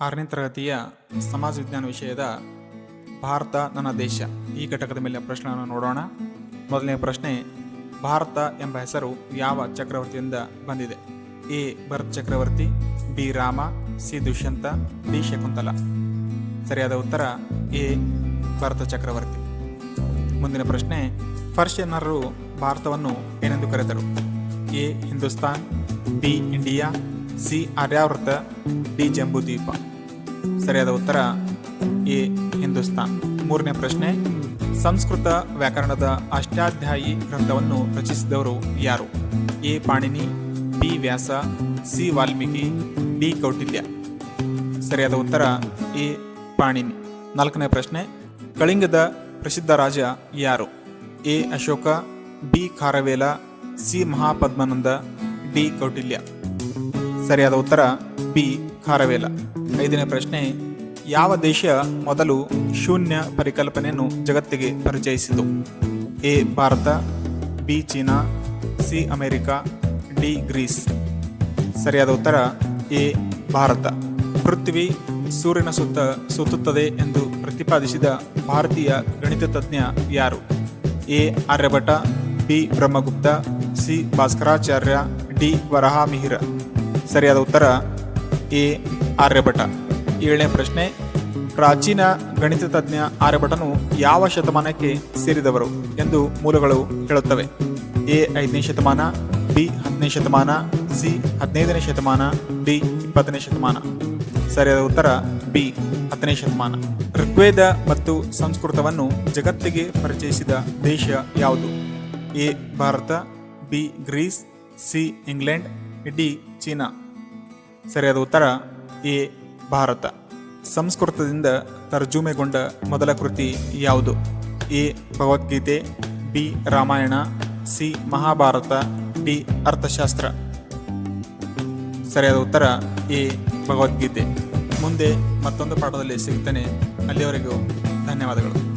ಆರನೇ ತರಗತಿಯ ಸಮಾಜ ವಿಜ್ಞಾನ ವಿಷಯದ ಭಾರತ ನನ್ನ ದೇಶ. ಈ ಘಟಕದ ಮೇಲೆ ಪ್ರಶ್ನೆಯನ್ನು ನೋಡೋಣ. ಮೊದಲನೇ ಪ್ರಶ್ನೆ, ಭಾರತ ಎಂಬ ಹೆಸರು ಯಾವ ಚಕ್ರವರ್ತಿಯಿಂದ ಬಂದಿದೆ? A, Bharat Chakravarti, B, Rama, C, Dushyanta, D, Shakuntala. ಸರಿಯಾದ ಉತ್ತರ, ಎ, ಭರತ ಚಕ್ರವರ್ತಿ. ಮುಂದಿನ ಪ್ರಶ್ನೆ ಪರ್ಷಿಯನ್ನರು ಭಾರತವನ್ನು ಏನೆಂದು ಕರೆದರು A, Hindustan, B, India C Aryavarta D Jambudvipa ಸರಿಯಾದ ಉತ್ತರ ಎ ಹಿಂದೂಸ್ತಾನ್. ಮೂರನೇ ಪ್ರಶ್ನೆ, ಸಂಸ್ಕೃತ ವ್ಯಾಕರಣದ ಅಷ್ಟಾಧ್ಯಾಯಿ ಗ್ರಂಥವನ್ನು ರಚಿಸಿದವರು ಯಾರು? A Panini, B Vyasa, C Valmiki, D Kautilya. ಸರಿಯಾದ ಉತ್ತರ ಎ ಪಾಣಿನಿ. ನಾಲ್ಕನೇ ಪ್ರಶ್ನೆ, ಕಳಿಂಗದ ಪ್ರಸಿದ್ಧ ರಾಜ ಯಾರು? A Ashoka, B Kharavela C Mahapadmananda, D Kautilya. ಸರಿಯಾದ ಉತ್ತರ ಬಿ ಖಾರವೇಲ ಐದನೇ ಪ್ರಶ್ನೆ, ಯಾವ ದೇಶ ಮೊದಲು ಶೂನ್ಯ ಪರಿಕಲ್ಪನೆಯನ್ನು ಜಗತ್ತಿಗೆ ಪರಿಚಯಿಸಿತು? A, Bharata, B, China, C, America, D, Greece. ಸರಿಯಾದ ಉತ್ತರ ಎ, ಭಾರತ. ಪೃಥ್ವಿ ಸೂರ್ಯನ ಸುತ್ತ ಸುತ್ತುತ್ತದೆ ಎಂದು ಪ್ರತಿಪಾದಿಸಿದ ಭಾರತೀಯ ಗಣಿತ ತಜ್ಞ ಯಾರು? A, Aryabhata, B, Brahmagupta, C, Bhaskaracharya, D Varahamihira ಸರಿಯಾದ ಉತ್ತರ ಎ ಆರ್ಯಭಟ ಏಳನೇ ಪ್ರಶ್ನೆ, ಪ್ರಾಚೀನ ಗಣಿತ ತಜ್ಞ ಆರ್ಯಭಟನು ಯಾವ ಶತಮಾನಕ್ಕೆ ಸೇರಿದವರು ಎಂದು ಮೂಲಗಳು ಹೇಳುತ್ತವೆ? ಎ ಐದನೇ ಶತಮಾನ, ಬಿ ಹತ್ತನೇ ಶತಮಾನ, ಸಿ ಹದಿನೈದನೇ ಶತಮಾನ, ಡಿ ಇಪ್ಪತ್ತನೇ ಶತಮಾನ. ಸರಿಯಾದ ಉತ್ತರ ಬಿ ಹತ್ತನೇ ಶತಮಾನ. ಋಗ್ವೇದ ಮತ್ತು ಸಂಸ್ಕೃತವನ್ನು ಜಗತ್ತಿಗೆ ಪರಿಚಯಿಸಿದ ದೇಶ ಯಾವುದು? A Bharata, B Greece, C England, D China. ಸರಿಯಾದ ಉತ್ತರ ಎ ಭಾರತ. ಸಂಸ್ಕೃತದಿಂದ ತರ್ಜುಮೆಗೊಂಡ ಮೊದಲ ಕೃತಿ ಯಾವುದು? A. Bhagavadgita, B. Ramayana, C. Mahabharata, D. Arthashastra. ಸರಿಯಾದ ಉತ್ತರ, ಎ. ಭಗವದ್ಗೀತೆ. ಮುಂದೆ ಮತ್ತೊಂದು ಪಾಠದಲ್ಲಿ ಸಿಗ್ತೇನೆ. ಅಲ್ಲಿಯವರೆಗೂ ಧನ್ಯವಾದಗಳು.